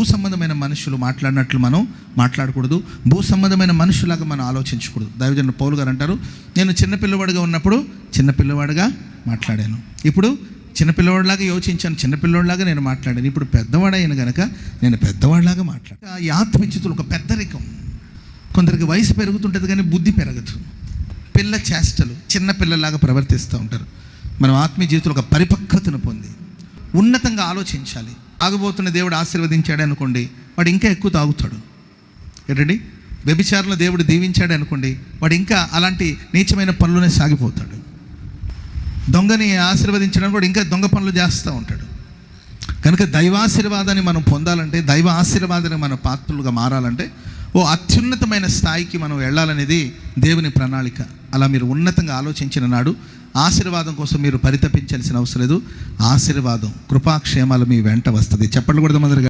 భూ సంబంధమైన మనుషులు మాట్లాడినట్లు మనం మాట్లాడకూడదు. భూ సంబంధమైన మనుషులాగా మనం ఆలోచించకూడదు. దైవజన పౌలు గారు అంటారు నేను చిన్నపిల్లవాడిగా ఉన్నప్పుడు చిన్నపిల్లవాడిగా మాట్లాడాను. ఇప్పుడు చిన్నపిల్లవాడిలాగా యోచించాను చిన్నపిల్లవాడిలాగా నేను మాట్లాడాను. ఇప్పుడు పెద్దవాడైన గనక నేను పెద్దవాడిలాగా మాట్లాడాను. ఈ ఆత్మచితులు ఒక పెద్దరికం కొందరికి వయసు పెరుగుతుంటుంది కానీ బుద్ధి పెరగదు. పిల్ల చేష్టలు చిన్నపిల్లలాగా ప్రవర్తిస్తూ ఉంటారు. మనం ఆత్మీయ జీవితంలో ఒక పరిపక్వతను పొంది ఉన్నతంగా ఆలోచించాలి. తాగబోతున్న దేవుడు ఆశీర్వదించాడు అనుకోండి వాడు ఇంకా ఎక్కువ తాగుతాడు. ఏంటండి వ్యభిచారంలో దేవుడు దీవించాడు అనుకోండి వాడు ఇంకా అలాంటి నీచమైన పనులనే సాగిపోతాడు. దొంగని ఆశీర్వదించడానికి కూడా ఇంకా దొంగ పనులు చేస్తూ ఉంటాడు. కనుక దైవాశీర్వాదాన్ని మనం పొందాలంటే దైవ ఆశీర్వాదాన్ని మన పాత్రలుగా మారాలంటే ఓ అత్యున్నతమైన స్థాయికి మనం వెళ్ళాలనేది దేవుని ప్రణాళిక. అలా మీరు ఉన్నతంగా ఆలోచించిన నాడు ఆశీర్వాదం కోసం మీరు పరితపించాల్సిన అవసరం లేదు. ఆశీర్వాదం కృపాక్షేమాలు మీ వెంట వస్తుంది. చెప్పండి కూడా మొదలుగా